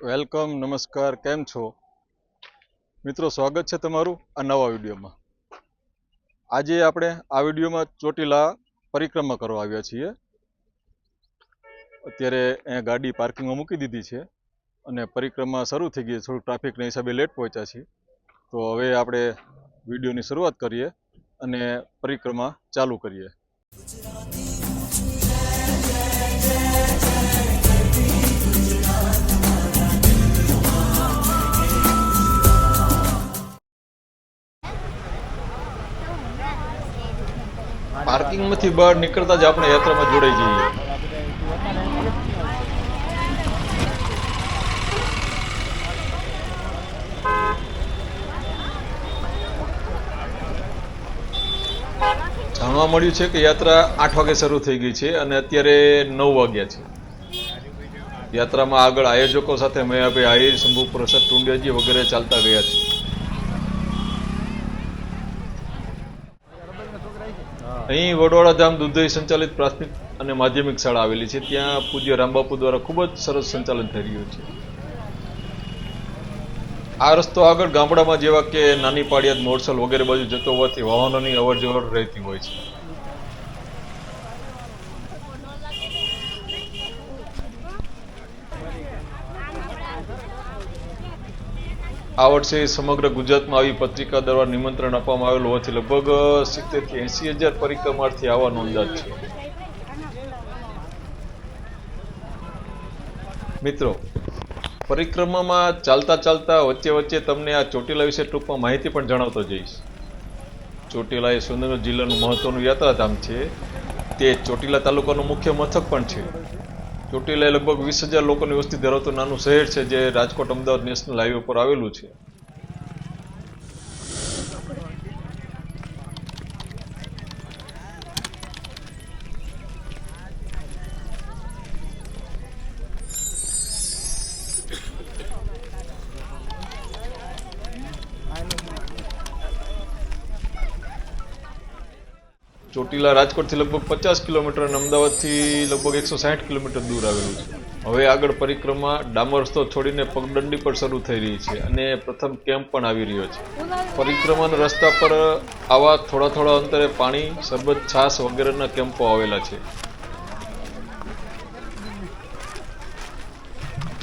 Welcome, નમસ્કાર, કેમ છો? મિત્રો, સ્વાગત છે તમારું આ નવા વિડીયોમાં. આજે આપણે આ વિડીયોમાં ચોટીલા પરિક્રમા કરવા આવ્યા છીએ. અત્યારે અહીંયા ગાડી પાર્કિંગમાં મૂકી દીધી છે અને પરિક્રમા શરૂ થઈ ગઈ. થોડું ટ્રાફિકના હિસાબે લેટ પહોંચ્યા છીએ. તો હવે આપણે વિડીયોની શરૂઆત કરીએ અને પરિક્રમા ચાલુ કરીએ. પાર્કિંગમાંથી બહાર નીકળતા જ આપણે યાત્રામાં જોડાઈ જઈએ. જાણવા મળ્યું છે કે યાત્રા આઠ વાગે શરૂ થઈ ગઈ છે અને અત્યારે નવ વાગ્યા છે. યાત્રામાં આગળ આયોજકો સાથે મેં આપી આહિર શંભુ પ્રસાદ ટુંડિયાજી વગેરે ચાલતા ગયા છે. અહીં વડોદરા ધામ દુધઈ સંચાલિત પ્રાથમિક અને માધ્યમિક શાળા આવેલી છે. ત્યાં પૂજ્ય રામબાપુ દ્વારા ખૂબ જ સરસ સંચાલન થઈ રહ્યું છે. આ રસ્તો આગળ ગામડામાં જેવા કે નાની પાડિયાદ મોરસલ વગેરે બાજુ જતો હોવાથી વાહનોની અવર જવર રહેતી હોય છે. આ વર્ષે સમગ્ર ગુજરાતમાં આવી પત્રિકા દ્વારા નિમંત્રણ આપવામાં આવેલું હોવાથી લગભગ સિત્તેરથી એસી હજાર પરિક્રમાર્થી આવવાનો અંદાજ છે. મિત્રો, પરિક્રમામાં ચાલતા ચાલતા, વચ્ચે વચ્ચે તમને આ ચોટીલા વિશે ટૂંકમાં માહિતી પણ જણાવતો જઈશ. ચોટીલા એ સુરેન્દ્રનગર જિલ્લાનું મહત્વનું યાત્રાધામ છે. તે ચોટીલા તાલુકાનું મુખ્ય મથક પણ છે. ચોટીલા લગભગ વીસ હજાર લોકોની વસ્તી ધરાવતું નાનું શહેર છે જે રાજકોટ અમદાવાદ નેશનલ હાઈવે પર આવેલું છે. ચોટીલા રાજકોટથી લગભગ પચાસ કિલોમીટર અને અમદાવાદથી લગભગ એકસો સાઠ કિલોમીટર દૂર આવેલું છે. હવે આગળ પરિક્રમા ડામર રસ્તો છોડીને પગદંડી પર શરૂ થઈ રહી છે અને પ્રથમ કેમ્પ પણ આવી રહ્યો છે. પરિક્રમાના રસ્તા પર આવા થોડા થોડા અંતરે પાણી સરબત છાશ વગેરેના કેમ્પો આવેલા છે.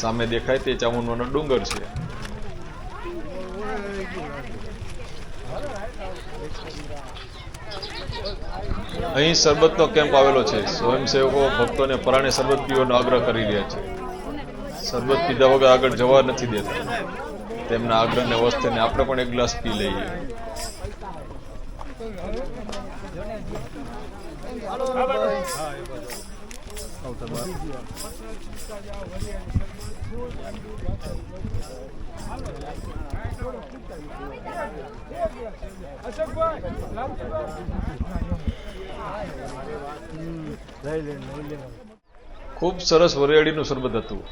સામે દેખાય તે ચામુંડવાનો ડુંગર છે. અહીં શરબતનો કેમ્પ આવેલો છે. સ્વયંસેવકો, ભક્તોને પરાણે શરબત પીવાનો આગ્રહ કરી રહ્યા છે. શરબત પીધા વગર આગળ જવા નથી દેતા. તેમના આગ્રહને અવસ્થાને આપણે પણ એક ગ્લાસ પી લઈએ. ખૂબ સરસ વરિયાળીનું શરબત હતું.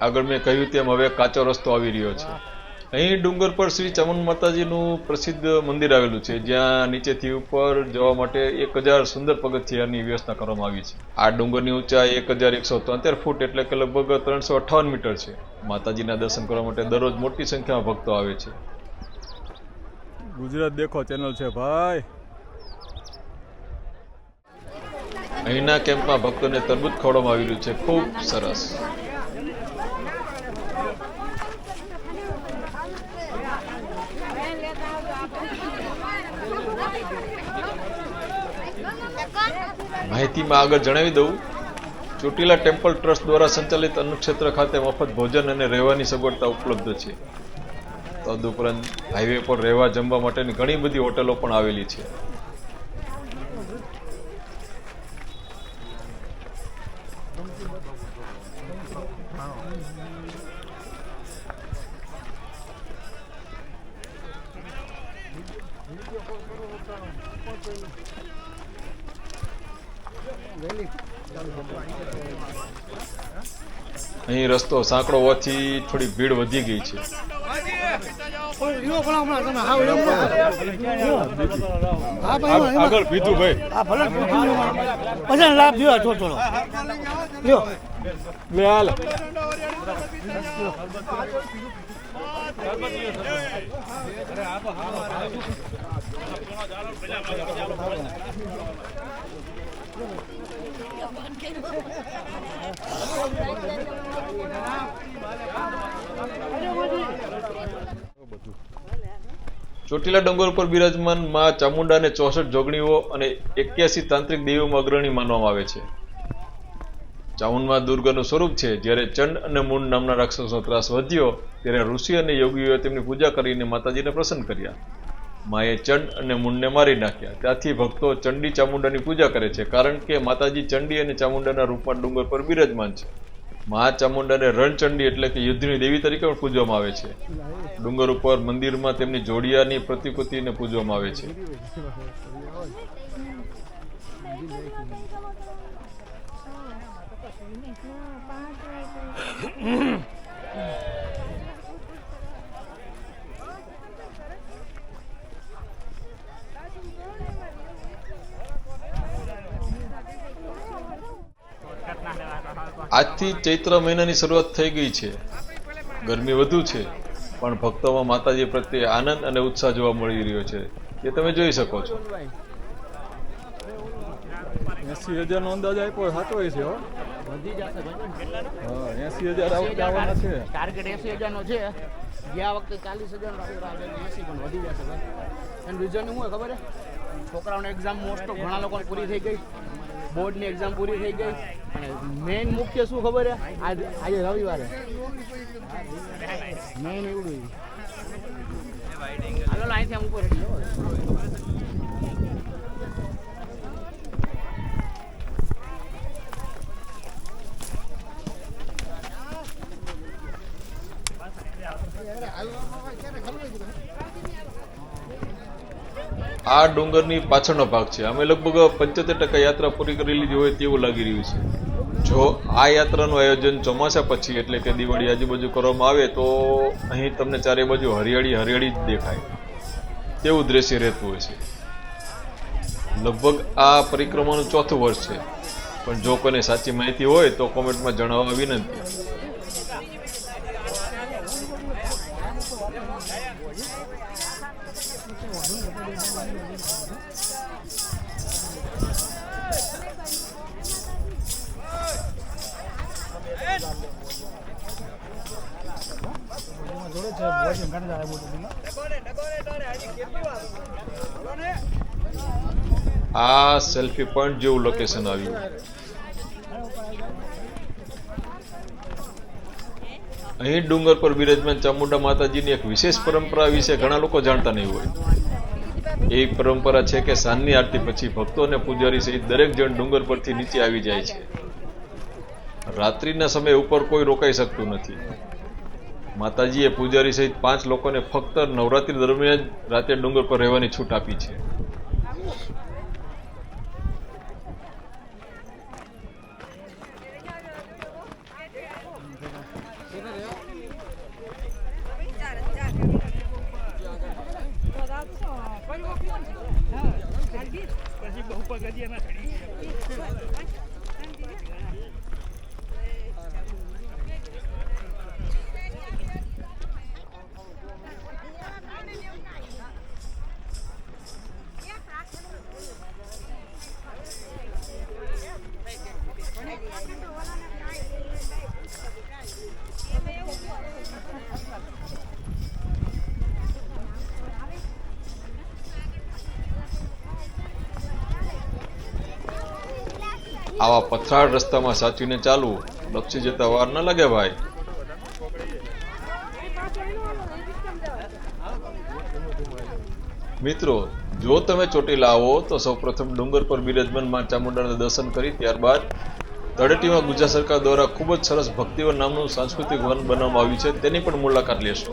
આગળ મેં કહ્યું તેમ હવે કાચો રસ્તો આવી રહ્યો છે. અહીં ડુંગર પર શ્રી ચમન માતાજીનું પ્રસિદ્ધ મંદિર આવેલું છે, જ્યાં નીચેથી ઉપર જવા માટે એક હજાર સુંદર પગથિયાની વ્યવસ્થા કરવામાં આવી છે. આ ડુંગરની ઊંચાઈ એક હજાર એકસો તોતેર ફૂટ એટલે કે લગભગ ત્રણસો અઠાવન મીટર છે. માતાજીના દર્શન કરવા માટે દરરોજ મોટી સંખ્યામાં ભક્તો આવે છે. ગુજરાત દેખો ચેનલ છે ભાઈ. અહીંના કેમ્પમાં ભક્તોને તરબૂચ ખવડવામાં આવેલું છે. ખૂબ સરસ. માહિતીમાં આગળ જણાવી દઉં. ચોટીલા ટેમ્પલ ટ્રસ્ટ દ્વારા સંચાલિત અન્નક્ષેત્ર ખાતે મફત ભોજન અને રહેવાની સગવડતા ઉપલબ્ધ છે. તદુપરાંત હાઈવે પર રહેવા જમવા માટેની ઘણી બધી હોટલો પણ આવેલી છે. Really? અહીં રસ્તો સાંકડો હોવાથી થોડી ભીડ વધી ગઈ છે. આગળ પીધું ભાઈ. લાભ થોડો થોડો. લ્યો. લે હાલ. ચોટીલા ડુંગર પર બિરાજમાનમાં ચામુંડાને ચોસઠ જોગણીઓ અને એક્યાસી તાંત્રિક દેવીઓમાં અગ્રણી માનવામાં આવે છે. ચામુંડમાં દુર્ગાનું સ્વરૂપ છે, જ્યારે ચંડ અને મૂળ નામના રાક્ષસનો ત્રાસ વધ્યો ત્યારે ઋષિ અને યોગીઓએ તેમની પૂજા કરીને માતાજીને પ્રસન્ન કર્યા. માએ ચંડ અને મુંડને મારી નાખ્યા ત્યાંથી ભક્તો ચંડી ચામુંડાની પૂજા કરે છે કારણ કે માતાજી ચંડી અને ચામુંડાના રૂપમાં ડુંગર પર બિરાજમાન છે મહા ચામુંડાને રણચંડી એટલે કે યુદ્ધની દેવી તરીકે પણ પૂજવામાં આવે છે ડુંગર ઉપર મંદિરમાં તેમની જોડિયાની પ્રતિકૃતિને પૂજવામાં આવે છે આજથી ચૈત્ર મહિનાની શરૂઆત થઈ ગઈ છે. ગરમી વધુ છે પણ ભક્તોમાં માતાજી પ્રત્યે આનંદ અને ઉત્સાહ જોવા મળી રહ્યો છે. એ તમે જોઈ શકો છો. એસી હજારનો અંદાજ આપ્યો સાચો છે હો. વધી જશે ભાઈ. હા એસી હજાર આવવાના છે. ટાર્ગેટ એસી હજારનો છે. ગયા વખતે ચાલીસ હજાર એસી પણ વધી જશે એનું રીઝન શું ખબર છે? છોકરાઓની એક્ઝામ મોસ્ટ ઓફ ઘણા લોકો પૂરી થઈ ગઈ. બોર્ડની એક્ઝામ પૂરી થઈ ગઈ. અને મેઇન મુખ્ય શું ખબર છે આજ, આજે રવિવારે. મેઇન એવડું હાલો અહીંથી આમ ઉપર આ ડુંગરની પાછળનો ભાગ છે. અમે લગભગ પંચોતેર ટકા યાત્રા પૂરી કરી લીધી હોય તેવું લાગી રહ્યું છે. જો આ યાત્રાનું આયોજન ચોમાસા પછી, એટલે કે દિવાળી આજુબાજુ કરવામાં આવે, તો અહીં તમને ચારે બાજુ હરિયાળી હરિયાળી જ દેખાય. તેવું દ્રશ્ય રહેતું હોય છે. લગભગ આ પરિક્રમાનું ચોથું વર્ષ છે. પણ જો કોઈને સાચી માહિતી હોય, તો કોમેન્ટમાં જણાવવા વિનંતી. આ સેલ્ફી પોઈન્ટ જેવું લોકેશન આવ્યું. અહીં ડુંગર પર બિરાજમાન ચામુંડા માતાજીની એક વિશેષ પરંપરા વિશે ઘણા લોકો જાણતા નહીં હોય. એ પરંપરા છે કે સાંજની આરતી પછી ભક્તો અને પૂજારી સહિત દરેક જણ ડુંગર પરથી નીચે આવી જાય છે. રાત્રિના સમયે ઉપર કોઈ રોકાઈ શકતું નથી. માતાજીએ પૂજારી સહિત પાંચ લોકોને ફક્ત નવરાત્રી દરમિયાન રાતે ડુંગર પર રહેવાની છૂટ આપી છે. આવા પથરાળ રસ્તામાં સાચવીને ચાલવું લપસી જતા વાર ન લાગે ભાઈ. મિત્રો, જો તમે ચોટીલા આવો તો સૌપ્રથમ ડુંગર પર બિરાજમાનમાં ચામુંડાના દર્શન કરી, ત્યારબાદ તળેટીમાં ગુજરાત સરકાર દ્વારા ખૂબ જ સરસ ભક્તિવન નામનું સાંસ્કૃતિક વન બનાવવામાં આવ્યું છે. તેની પણ મુલાકાત લેશો.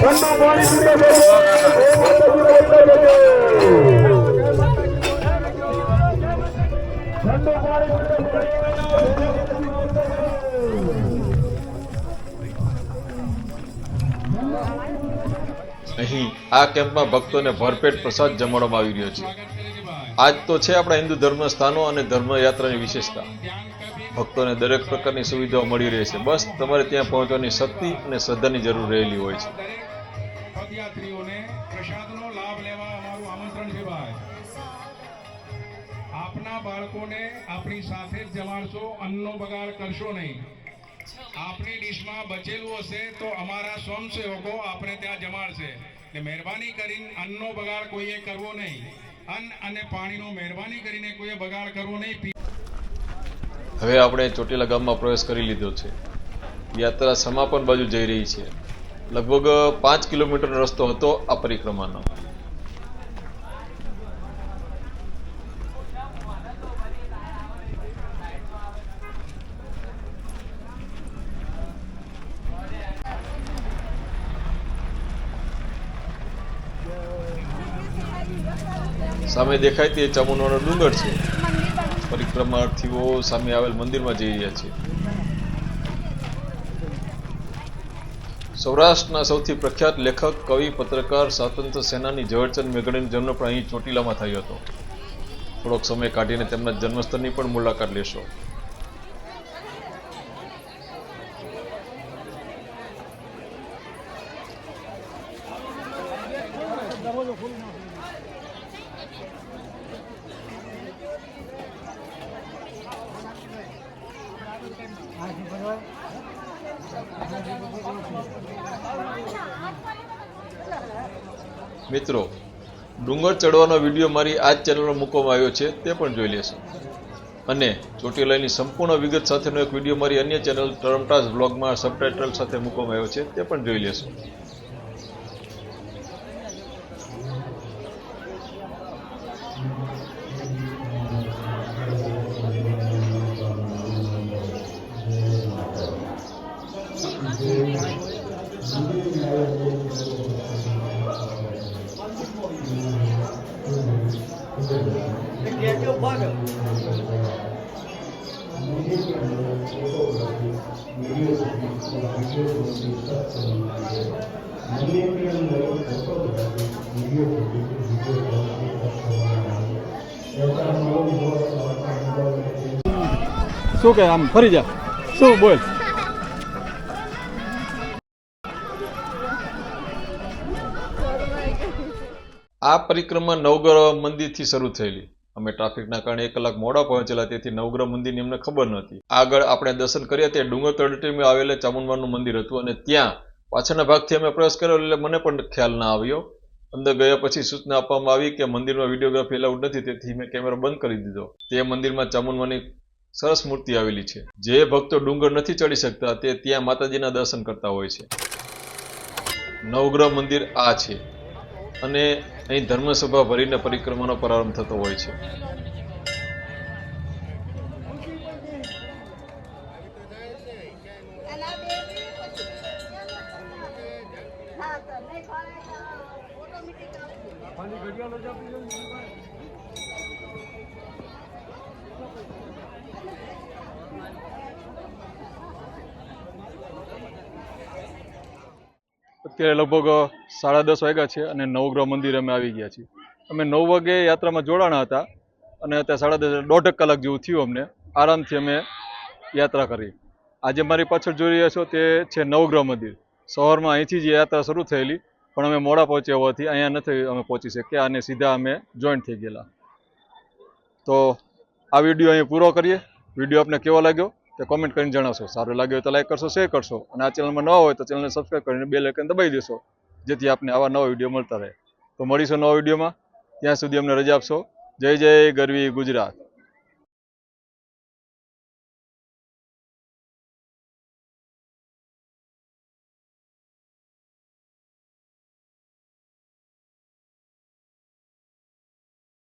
અહીં આ કેમ્પમાં ભક્તોને ભરપેટ પ્રસાદ જમાડવામાં આવી રહ્યો છે. આજ તો છે આપણા હિન્દુ ધર્મ સ્થાનો અને ધર્મયાત્રાની વિશેષતા. ભક્તોને દરેક પ્રકારની સુવિધાઓ મળી રહે છે. બસ તમારે ત્યાં પહોંચવાની શક્તિ અને શ્રદ્ધાની જરૂર રહેલી હોય છે. પદયાત્રીઓને પ્રસાદનો લાભ લેવા અમારું આમંત્રણ છે ભાઈ. આપના બાળકોને આપણી સાથે જ જમાડશો, અન્નનો બગાડ કરશો નહીં. આપની ડીશમાં બચેલું હશે તો અમારા સ્વયંસેવકો આપણે ત્યાં જમાડશે. એટલે મહેરબાની કરીને અન્નનો બગાડ કોઈએ કરવો નહીં. અન્ન અને પાણીનો મહેરબાની કરીને કોઈએ બગાડ કરવો નહીં. હવે આપણે ચોટીલા ગામમાં પ્રવેશ કરી લીધો છે. યાત્રા સમાપન બાજુ જઈ રહી છે. લગભગ પાંચ કિલોમીટરનો રસ્તો હતો આ પરિક્રમાનો. સામે દેખાય તે ચામુંડાનો ડુંગર છે. પરિક્રમાર્થીઓ સામે આવેલ મંદિરમાં જઈ રહ્યા છે. સૌરાષ્ટ્રના સૌથી પ્રખ્યાત લેખક, કવિ, પત્રકાર, સ્વાતંત્ર્ય સેનાની ઝવેરચંદ મેઘાણીનો જન્મ પણ અહીં ચોટીલામાં થયો હતો. થોડોક સમય કાઢીને તેમના જન્મસ્થળની પણ મુલાકાત લેશો. મિત્રો, ડુંગર ચડવાનો વીડિયો મારી આ ચેનલમાં મૂકવામાં આવ્યો છે, તે પણ જોઈ લેશો. અને ચોટીલાની સંપૂર્ણ વિગત સાથેનો એક વીડિયો મારી અન્ય ચેનલ ટર્મટાસ બ્લોગમાં સબટાઇટલ સાથે મૂકવામાં આવ્યો છે, તે પણ જોઈ લેશો. શું કે આમ? ફરી જા. શું બોલ? આ પરિક્રમા નવગ્રહ મંદિરથી શરૂ થયેલી. અમે ટ્રાફિકના કારણે એક કલાક મોડા પહોંચેલા, તેથી નવગ્રહ મંદિરની અમને ખબર નહોતી. આગળ આપણે દર્શન કર્યા, ત્યાં ડુંગર તળેટીમાં આવેલા ચામુંડમાનું મંદિર હતું અને ત્યાં પાછળના ભાગથી અમે પ્રવેશ કર્યો, એટલે મને પણ ખ્યાલ ના આવ્યો. અંદર ગયા પછી સૂચના આપવામાં આવી કે મંદિરમાં વિડીયોગ્રાફી એલાઉડ નથી, તેથી મેં કેમેરો બંધ કરી દીધો. તે મંદિરમાં ચામુંડમાની સરસ મૂર્તિ આવેલી છે. જે ભક્તો ડુંગર નથી ચડી શકતા, તે ત્યાં માતાજીના દર્શન કરતા હોય છે. નવગ્રહ મંદિર આ છે. અને અહીં ધર્મસભા ભરીને પરિક્રમાનો પ્રારંભ થતો હોય છે. અત્યારે લગભગ સાડા દસ વાગ્યા છે અને નવગ્રહ મંદિર અમે આવી ગયા છીએ. અમે નવ વાગે યાત્રામાં જોડાણા હતા અને અત્યારે સાડા દસ દોઢેક કલાક જેવું થયું અમને. આરામથી અમે યાત્રા કરી. આજે મારી પાછળ જોઈ રહ્યા છો તે છે નવગ્રહ મંદિર. સવારમાં અહીંથી જ યાત્રા શરૂ થયેલી, પણ અમે મોડા પહોંચ્યા હોવાથી અહીંયા નથી અમે પહોંચી શક્યા અને સીધા અમે જોઈન્ટ થઈ ગયેલા. તો આ વીડિયો અહીં પૂરો કરીએ. વીડિયો આપને કેવો લાગ્યો? તે કોમેન્ટ કરીને જણાવશો. સારો લાગ્યું હોય તો લાઈક કરશો શેર કરશો. અને આ ચેનલમાં નવા હોય તો ચેનલને સબસ્ક્રાઈબ કરીને બે આઇકન દબાવી દેશો, જેથી આપને આવા નવા વીડિયો મળતા રહે. તો મળીશું નવા વિડીયોમાં ત્યાં સુધી અમને રજા આપશો. જય જય ગરવી ગુજરાત.